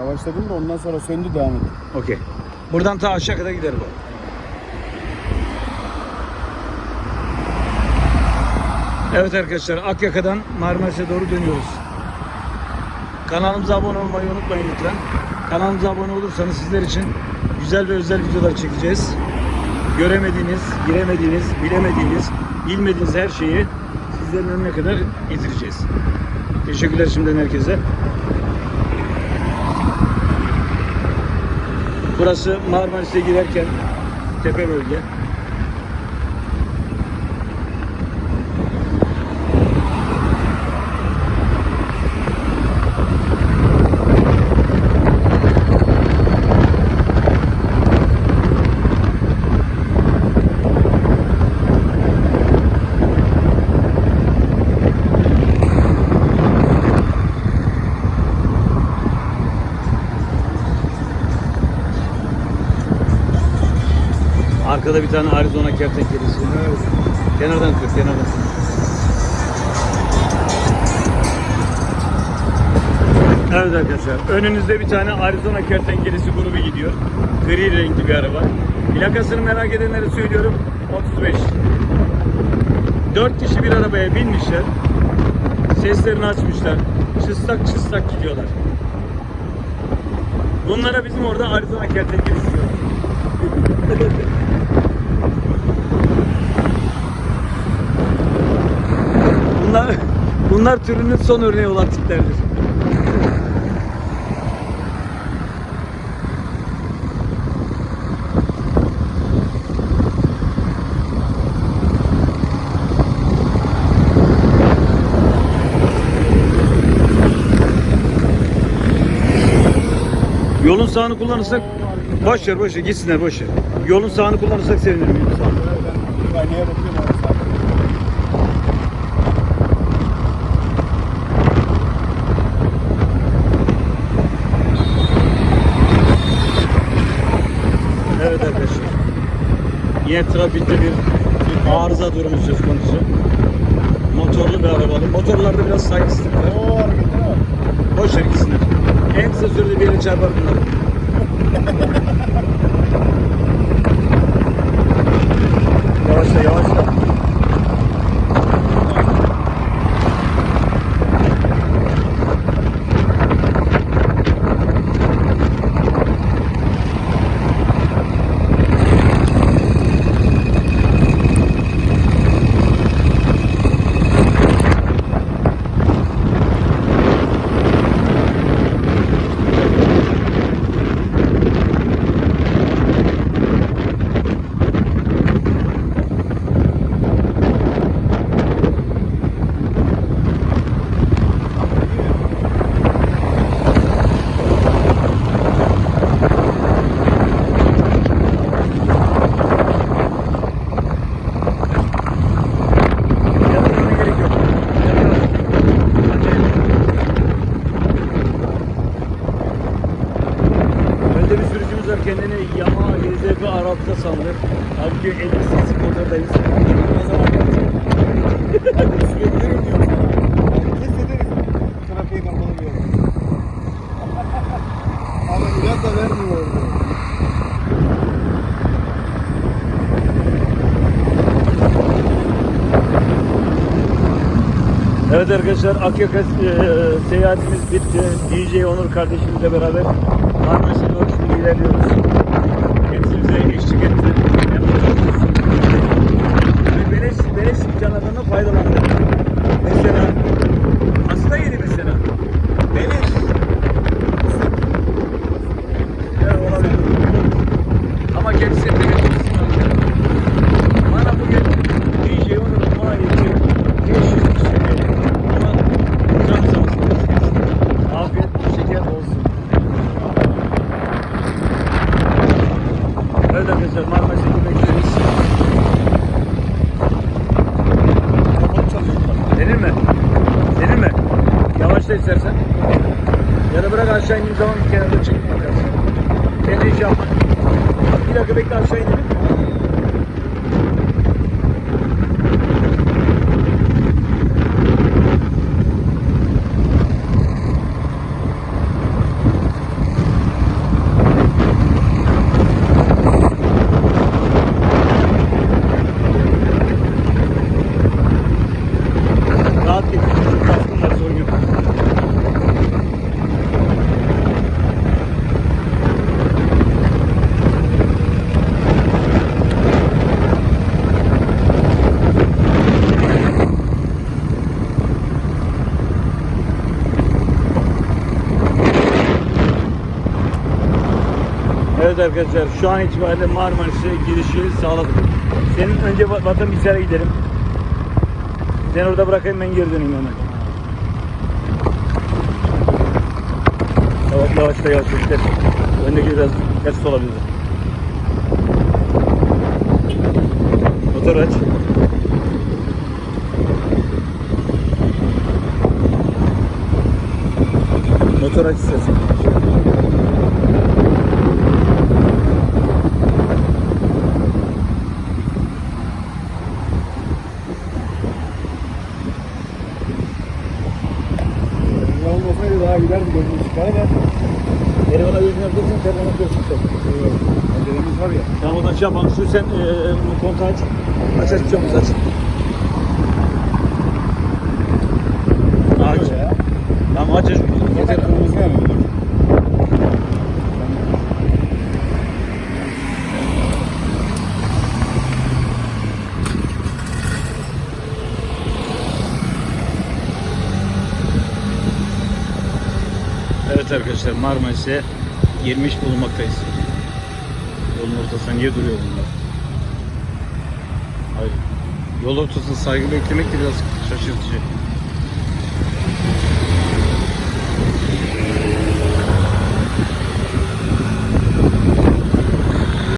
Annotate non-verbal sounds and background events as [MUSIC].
Yavaşladım da ondan sonra söndü devam etti. Okey. Buradan ta aşağı kadar gider bu. Evet arkadaşlar Akyaka'dan Marmaris'e doğru dönüyoruz. Kanalımıza abone olmayı unutmayın lütfen. Kanalımıza abone olursanız sizler için güzel ve özel videolar çekeceğiz. Göremediğiniz, giremediğiniz, bilemediğiniz, bilmediğiniz her şeyi sizlerin önüne kadar getireceğiz. Teşekkürler şimdiden herkese. Burası Marmaris'e girerken tepe bölge. Arkada bir tane Arizona kertenkelesi. Kenardan kır, kenardan. Evet arkadaşlar, önünüzde bir tane Arizona kertenkelesi grubu gidiyor. Gri renkli bir araba. Plakasını merak edenlere söylüyorum, 35. 4 kişi bir arabaya binmişler. Seslerini açmışlar. Çıstak çıstak gidiyorlar. Bunlara bizim orada Arizona kertenkelesi diyor. [LAUGHS] Bunlar bunlar türünün son örneği olan tiplerdir. Yolun sağını kullanırsak boş ver boş ver gitsinler boş. Yolun sağını kullanırsak sevinirim. Yolun sağını. Ben niye bakıyorum orası? Evet arkadaşlar. Yine trafikte bir arıza durumu söz konusu. Motorlu bir arabalı. Motorlarda biraz saygısızlık var. Oo hareketine bak. Boş ver gitsinler. En kısa sürede bir yere çarpar bunlar. [LAUGHS] var kendini Yamaha YZF Arap'ta sandı. Halbuki 50 cc motordayız. O zaman sürebilirim diyorum sana. Kes. Ama biraz da vermiyor Evet arkadaşlar Akyaka e, seyahatimiz bitti. DJ Onur kardeşimizle beraber Marmaris'e doğru şimdi ilerliyoruz. Kendisi bize eşlik etti. Beleş, beleş imkanlarından faydalandık. İstersen. Ya da bırak aşağı indiğim zaman kenarda bakarsın. Kendi iş yapma. Bir dakika bekle aşağı inelim. Evet arkadaşlar şu an itibariyle Marmaris'e girişi sağladık. Senin önce va- vatan bilgisayara gidelim. Seni orada bırakayım ben geri döneyim hemen. Yavaş yavaş da yavaş yavaş. Öndeki biraz ters olabilir. Motor aç. Motor aç istersen. Yol olmasaydı daha giderdi gözümüz çıkar da. Telefona gözünü yapacaksın, telefona gözünü Acelemiz var ya. Tamam o zaman şey yapalım. Şu sen e, bu kontağı aç. Aç aç çabuk aç. Aç. Tamam aç aç. Yeter. Kırmızı yanıyor. Evet arkadaşlar Marmaris'e girmiş bulunmaktayız. Yolun ortasında niye duruyor bunlar? Hayır. Yol ortasında saygı beklemek de biraz şaşırtıcı.